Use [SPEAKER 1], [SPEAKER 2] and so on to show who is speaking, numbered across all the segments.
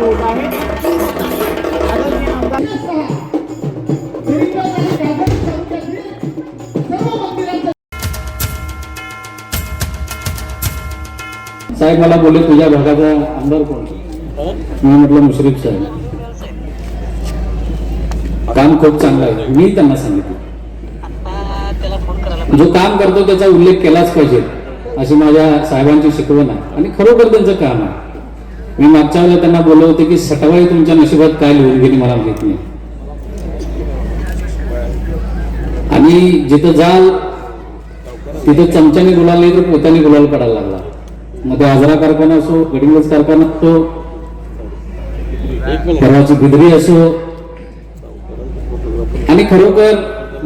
[SPEAKER 1] होत आहे. साहेब मला बोले तुझ्या भागाचा आमदार कोण? मी म्हटलं मुश्रीफ साहेब. काम खूप चांगलं आहे. मी त्यांना सांगितलं. जो काम करतो त्याचा उल्लेख केलाच पाहिजे अशी माझ्या साहेबांची शिकवण आहे. आणि खरोखर त्यांचं काम आहे. मी मागच्या वेळेला त्यांना बोललो होते की सटवाई तुमच्या नशिबात काय लिहून गेली मला माहीत नाही. आणि जिथं जाल तिथे चमच्याने गुलाल नाही तर पोत्याने गुलाल पडायला लागला. मग ते आजरा कारखाना असो गडिंगज कारखाना असो परवाची बिदरी असो आणि खरोखर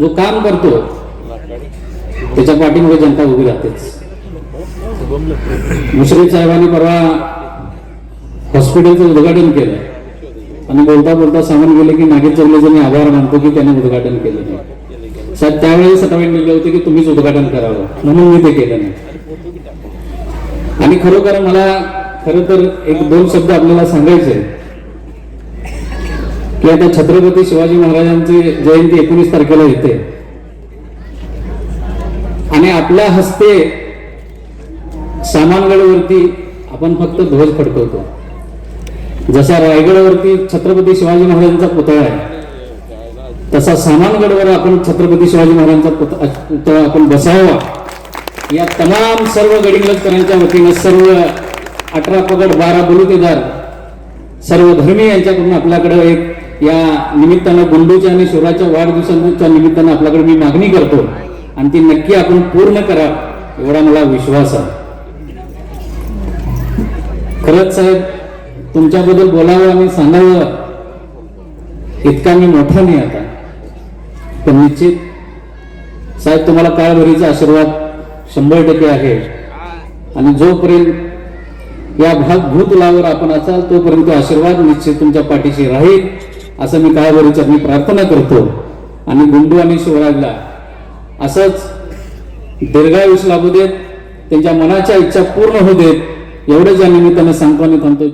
[SPEAKER 1] जो काम करतो त्याच्या पाठीमध्ये जनता उभी राहतेच. मुश्रीफ साहेबांनी परवा हॉस्पिटलचं उद्घाटन केलं. आणि बोलता बोलता सांगून गेले की नागेश चौलेचं मी आभार मानतो की त्याने उद्घाटन केलं नाही. साहेब त्यावेळेस सटावे निघले होते की तुम्हीच उद्घाटन करावं. म्हणून मी ते केलं नाही. आणि खरोखर मला खर तर एक दोन शब्द आपल्याला सांगायचे की आता छत्रपती शिवाजी महाराजांची जयंती एकोणीस तारखेला येते. आणि आपल्या हस्ते सामानगडवरती आपण फक्त ध्वज फडकवतो. जसा रायगडावरती छत्रपती शिवाजी महाराजांचा पुतळा आहे तसा सामानगडवर आपण छत्रपती शिवाजी महाराजांचा पुतळा आपण बसावा. या तमाम सर्व गडिंगलजकरांच्या वतीनं सर्व अठरा पगड बारा बलुतेदार सर्व धर्मी यांच्याकडून आपल्याकडे एक या निमित्तानं गुंडूच्या आणि शिवराच्या वाढदिवसांच्या निमित्तानं आपल्याकडे मी मागणी करतो. आणि ती नक्की आपण पूर्ण करा एवढा मला विश्वास आहे. खरंच साहेब तुमच्याबद्दल बोलावं आणि सांगावं इतका मी मोठा नाही आता. पण निश्चित साहेब तुम्हाला काळभरीचा आशीर्वाद शंभर टक्के आहे. आणि जोपर्यंत या भाग भूतलावर आपण असाल तोपर्यंत आशीर्वाद निश्चित तुमच्या पाठीशी राहील असं मी काळभरीचा मी प्रार्थना करतो. आणि गुंडू आणि शिवराजला असंच दीर्घायुष लाभू देत त्यांच्या मनाच्या इच्छा पूर्ण होऊ देत एवढंच या निमित्तानं सांगतो आणि थांबतो